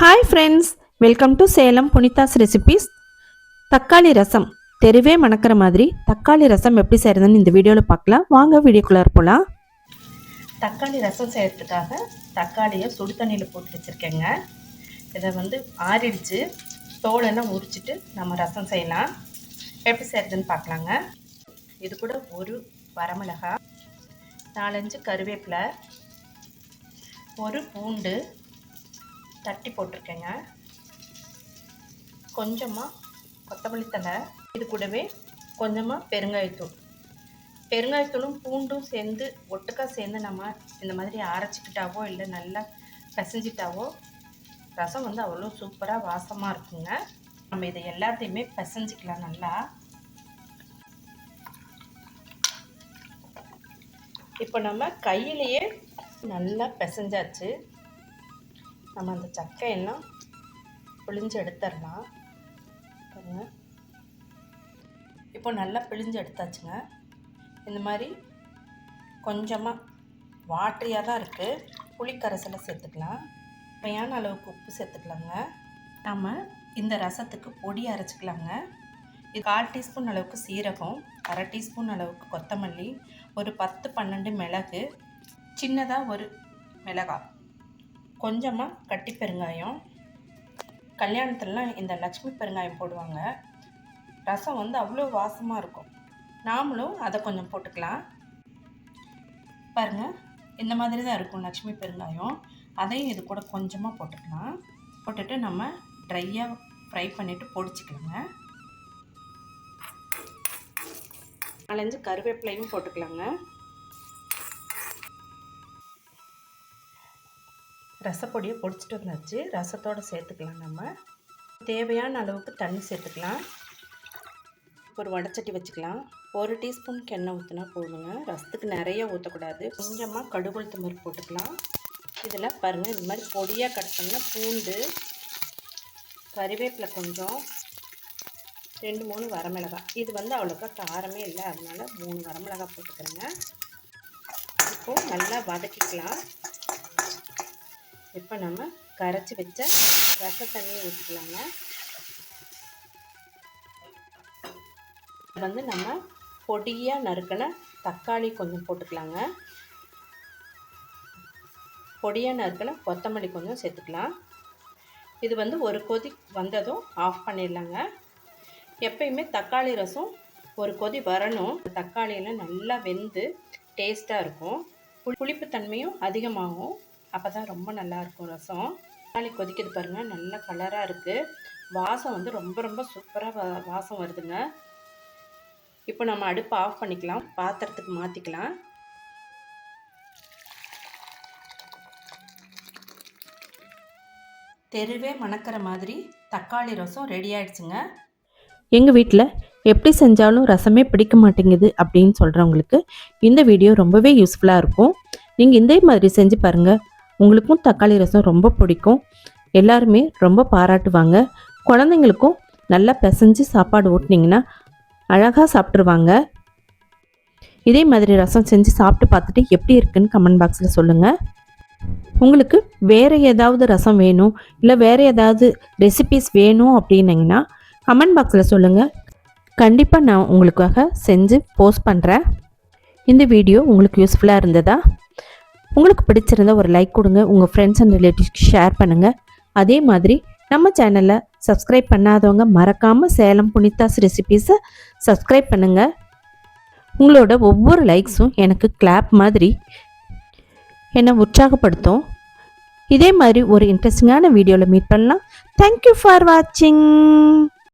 Hi friends welcome to Salem Punithas recipes தக்காளி ரசம். தெருவே மணக்கிற மாதிரி தக்காளி ரசம் எப்படி செய்கிறதுன்னு இந்த வீடியோவில் பார்க்கலாம். வாங்க வீடியோக்குள்ளே போகலாம் தக்காளி ரசம் செய்கிறதுக்காக தக்காளியை சுடு தண்ணியில் போட்டு வச்சுருக்கேங்க. இதை வந்து ஆறிடுச்சு. தோலெல்லாம் உரிச்சிட்டு நம்ம ரசம் செய்யலாம். எப்படி செய்கிறதுன்னு பார்க்கலாங்க. இது கூட ஒரு வரமிளகா நாலஞ்சு கருவேப்பிலை ஒரு பூண்டு தட்டி போட்டிருக்கேங்க. கொஞ்சமாக கொத்தமல்லி தழை இது கூடவே கொஞ்சமாக பெருங்காயத்தூள். பெருங்காயத்தூளும் பூண்டும் சேர்ந்து ஒட்டுக்கா சேர்ந்து நம்ம இந்த மாதிரி அரைச்சிக்கிட்டாவோ இல்லை நல்லா பிசைஞ்சிட்டாவோ ரசம் வந்து அவ்வளோ சூப்பராக வாசமாக இருக்குங்க. நம்ம இதை எல்லாத்தையுமே பிசைஞ்சிக்கலாம் நல்லா. இப்போ நம்ம கையிலையே நல்லா பிசைஞ்சாச்சு. நம்ம அந்த சக்கையெல்லாம் பிழிஞ்சு எடுத்துடலாம். பாருங்க. இப்போ நல்லா பிழிஞ்சு எடுத்தாச்சுங்க. இந்த மாதிரி கொஞ்சமாக வாட்டரியாக தான் இருக்குது புளிக்கரைசலை சேர்த்துக்கலாம். தேவையான அளவுக்கு உப்பு சேர்த்துக்கலாங்க. நம்ம இந்த ரசத்துக்கு பொடி அரைச்சிக்கலாங்க. இது கால் டீஸ்பூன் அளவுக்கு சீரகம் அரை டீஸ்பூன் அளவுக்கு கொத்தமல்லி ஒரு பத்து பன்னெண்டு மிளகு சின்னதாக ஒரு மிளகாய். கொஞ்சமாக கட்டி பெருங்காயம். கல்யாணத்துலலாம் இந்த லக்ஷ்மி பெருங்காயம் போடுவாங்க. ரசம் வந்து அவ்வளோ வாசமாக இருக்கும். நாமளும் அதை கொஞ்சம் போட்டுக்கலாம். பாருங்கள் இந்த மாதிரி தான் இருக்கும் லக்ஷ்மி பெருங்காயம். அதையும் இது கூட கொஞ்சமாக போட்டுக்கலாம். போட்டுட்டு நம்ம ட்ரையாக ஃப்ரை பண்ணிவிட்டு பொடிச்சிக்கலாங்க. நாலஞ்சு கருவேப்பிலையும் போட்டுக்கலாங்க. ரசப்பொடியை பொடிச்சிட்டு வந்தாச்சு. ரசத்தோடு சேர்த்துக்கலாம் நம்ம. தேவையான அளவுக்கு தண்ணி சேர்த்துக்கலாம். ஒரு வடச்சட்டி வச்சுக்கலாம். ஒரு டீஸ்பூன் எண்ணெய் ஊற்றினா போதுங்க. ரசத்துக்கு நிறைய ஊற்றக்கூடாது கொஞ்சமாக கடுகுளுத்து மாதிரி போட்டுக்கலாம். இதில் பாருங்கள் இந்த மாதிரி பொடியாக கட் பண்ண பூண்டு கறிவேப்பிலை கொஞ்சம் ரெண்டு மூணு வரமிளகாய் இது வந்து அவ்வளோக்கா காரமே இல்லை. அதனால் மூணு வரமிளகாய் போட்டுக்கிறேங்க. இப்போது நல்லா வதக்கிக்கலாம். இப்போ நம்ம கரைச்சி வச்ச ரச தண்ணியை ஊற்றிக்கலாங்க வந்து நம்ம பொடியாக நறுக்கின தக்காளி கொஞ்சம் போட்டுக்கலாங்க. பொடியாக நறுக்கின கொத்தமல்லி கொஞ்சம் சேர்த்துக்கலாம். இது வந்து ஒரு கொதி வந்ததும் ஆஃப் பண்ணிடலாங்க. எப்பயுமே தக்காளி ரசம் ஒரு கொதி வரணும். தக்காளியெல்லாம் நல்லா வெந்து டேஸ்ட்டாக இருக்கும். புளிப்பு தன்மையும் அதிகமாகும். அப்போ தான் ரொம்ப நல்லாயிருக்கும் ரசம். தக்காளி கொதிக்கிறது பாருங்கள் நல்ல கலராக இருக்குது வாசம் வந்து ரொம்ப ரொம்ப சூப்பராக வா வாசம் வருதுங்க. இப்போ நம்ம அடுப்பு ஆஃப் பண்ணிக்கலாம். பாத்திரத்துக்கு மாற்றிக்கலாம் தெருவே மணக்கிற மாதிரி தக்காளி ரசம் ரெடி ஆயிடுச்சுங்க. எங்கள் வீட்டில் எப்படி செஞ்சாலும் ரசமே பிடிக்க மாட்டேங்குது அப்படின்னு சொல்கிறவங்களுக்கு இந்த வீடியோ ரொம்பவே யூஸ்ஃபுல்லாக இருக்கும். நீங்கள் இதே மாதிரி செஞ்சு பாருங்கள் உங்களுக்கும் தக்காளி ரசம் ரொம்ப பிடிக்கும். எல்லாருமே ரொம்ப பாராட்டுவாங்க. குழந்தைங்களுக்கும் நல்லா பிசைஞ்சு சாப்பாடு ஊட்டினீங்கன்னா அழகாக சாப்பிட்ருவாங்க இதே மாதிரி ரசம் செஞ்சு சாப்பிட்டு பார்த்துட்டு எப்படி இருக்குன்னு கமெண்ட் பாக்ஸில் சொல்லுங்கள் உங்களுக்கு வேறு ஏதாவது ரசம் வேணும் இல்லை வேறு ஏதாவது ரெசிபிஸ் வேணும் அப்படின்னிங்கன்னா கமெண்ட் பாக்ஸில் சொல்லுங்கள் கண்டிப்பாக நான் உங்களுக்காக செஞ்சு போஸ்ட் பண்ணுறேன் இந்த வீடியோ உங்களுக்கு யூஸ்ஃபுல்லாக இருந்ததா? உங்களுக்கு பிடிச்சிருந்தா ஒரு லைக் கொடுங்க உங்கள் ஃப்ரெண்ட்ஸ் அண்ட் ரிலேட்டிவ்ஸ்க்கு ஷேர் பண்ணுங்கள் அதே மாதிரி நம்ம சேனலில் சப்ஸ்கிரைப் பண்ணாதவங்க மறக்காமல் சேலம் புனிதாஸ் ரெசிபீஸை சப்ஸ்கிரைப் பண்ணுங்கள் உங்களோட ஒவ்வொரு லைக்ஸும் எனக்கு கிளாப் மாதிரி என்னை உற்சாகப்படுத்தும். இதே மாதிரி ஒரு இன்ட்ரெஸ்டிங்கான வீடியோவில் மீட் பண்ணலாம். தேங்க்யூ ஃபார் வாட்சிங்